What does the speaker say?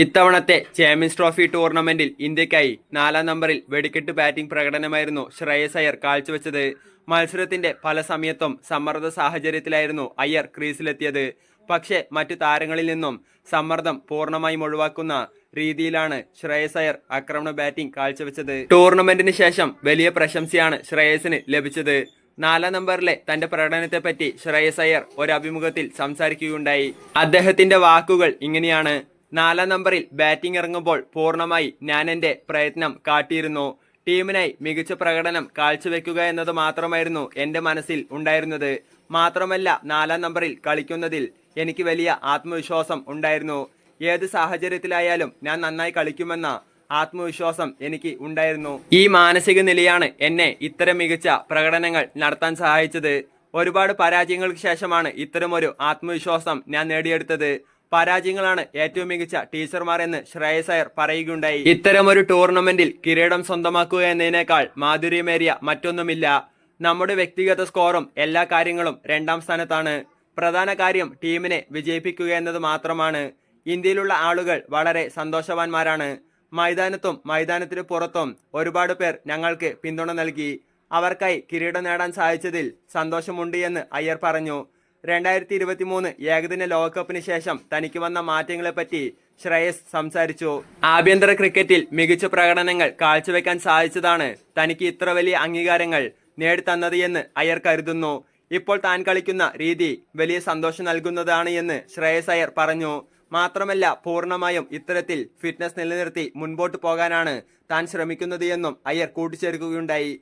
ഇത്തവണത്തെ champions trophy ടൂർണമെന്റിൽ ഇന്ത്യക്കായി നാലാം നമ്പറിൽ വെടിക്കെട്ട് ബാറ്റിംഗ് പ്രകടനമായിരുന്നു ശ്രേയസ് അയ്യർ കാഴ്ചവെച്ചത്. മത്സരത്തിന്റെ പല സമയത്തും സമ്മർദ്ദ സാഹചര്യത്തിലായിരുന്നു അയ്യർ ക്രീസിലെത്തിയത്. പക്ഷേ മറ്റു താരങ്ങളിൽ നിന്നും സമ്മർദ്ദം പൂർണമായും ഒഴിവാക്കുന്ന രീതിയിലാണ് ശ്രേയസ് അയ്യർ ആക്രമണ ബാറ്റിംഗ് കാഴ്ചവെച്ചത്. ടൂർണമെന്റിന് ശേഷം വലിയ പ്രശംസയാണ് ശ്രേയസിന് ലഭിച്ചത്. നാലാം നമ്പറിലെ തന്റെ പ്രകടനത്തെപ്പറ്റി ശ്രേയസ് അയ്യർ ഒരു അഭിമുഖത്തിൽ സംസാരിക്കുകയുണ്ടായി. അദ്ദേഹത്തിന്റെ വാക്കുകൾ ഇങ്ങനെയാണ്. നാലാം നമ്പറിൽ ബാറ്റിംഗ് ഇറങ്ങുമ്പോൾ പൂർണമായി ഞാൻ എന്റെ പ്രയത്നം കാട്ടിയിരുന്നു. ടീമിനായി മികച്ച പ്രകടനം കാഴ്ചവെക്കുക എന്നത് മാത്രമായിരുന്നു എന്റെ മനസ്സിൽ ഉണ്ടായിരുന്നത്. മാത്രമല്ല നാലാം നമ്പറിൽ കളിക്കുന്നതിൽ എനിക്ക് വലിയ ആത്മവിശ്വാസം ഉണ്ടായിരുന്നു. ഏത് സാഹചര്യത്തിലായാലും ഞാൻ നന്നായി കളിക്കുമെന്ന ആത്മവിശ്വാസം എനിക്ക് ഉണ്ടായിരുന്നു. ഈ മാനസിക നിലയാണ് എന്നെ ഇത്തരം മികച്ച പ്രകടനങ്ങൾ നടത്താൻ സഹായിച്ചത്. ഒരുപാട് പരാജയങ്ങൾക്ക് ശേഷമാണ് ഇത്തരമൊരു ആത്മവിശ്വാസം ഞാൻ നേടിയെടുത്തത്. പരാജയങ്ങളാണ് ഏറ്റവും മികച്ച ടീച്ചർമാർ എന്ന് ശ്രേയസ് അയ്യർ പറയുകയുണ്ടായി. ഇത്തരമൊരു ടൂർണമെന്റിൽ കിരീടം സ്വന്തമാക്കുക എന്നതിനേക്കാൾ മാധുര്യമേറിയ മറ്റൊന്നുമില്ല. നമ്മുടെ വ്യക്തിഗത സ്കോറും എല്ലാ കാര്യങ്ങളും രണ്ടാം സ്ഥാനത്താണ്. പ്രധാന കാര്യം ടീമിനെ വിജയിപ്പിക്കുക എന്നത് മാത്രമാണ്. ഇന്ത്യയിലുള്ള ആളുകൾ വളരെ സന്തോഷവാന്മാരാണ്. മൈതാനത്തും മൈതാനത്തിന് പുറത്തും ഒരുപാട് പേർ ഞങ്ങൾക്ക് പിന്തുണ നൽകി. അവർക്കായി കിരീടം നേടാൻ സാധിച്ചതിൽ സന്തോഷമുണ്ട് എന്ന് അയ്യർ പറഞ്ഞു. രണ്ടായിരത്തി ഇരുപത്തി മൂന്ന് ഏകദിന ലോകകപ്പിന് ശേഷം തനിക്ക് വന്ന മാറ്റങ്ങളെപ്പറ്റി ശ്രേയസ് സംസാരിച്ചു. ആഭ്യന്തര ക്രിക്കറ്റിൽ മികച്ച പ്രകടനങ്ങൾ കാഴ്ചവെക്കാൻ സാധിച്ചതാണ് തനിക്ക് ഇത്ര വലിയ അംഗീകാരങ്ങൾ നേടിത്തന്നത് എന്ന് അയർ കരുതുന്നു. ഇപ്പോൾ താൻ കളിക്കുന്ന രീതി വലിയ സന്തോഷം നൽകുന്നതാണ് എന്ന് ശ്രേയസ് അയർ പറഞ്ഞു. മാത്രമല്ല പൂർണമായും ഇത്തരത്തിൽ ഫിറ്റ്നസ് നിലനിർത്തി മുൻപോട്ട് പോകാനാണ് താൻ ശ്രമിക്കുന്നത് എന്നും അയ്യർ കൂട്ടിച്ചേർക്കുകയുണ്ടായി.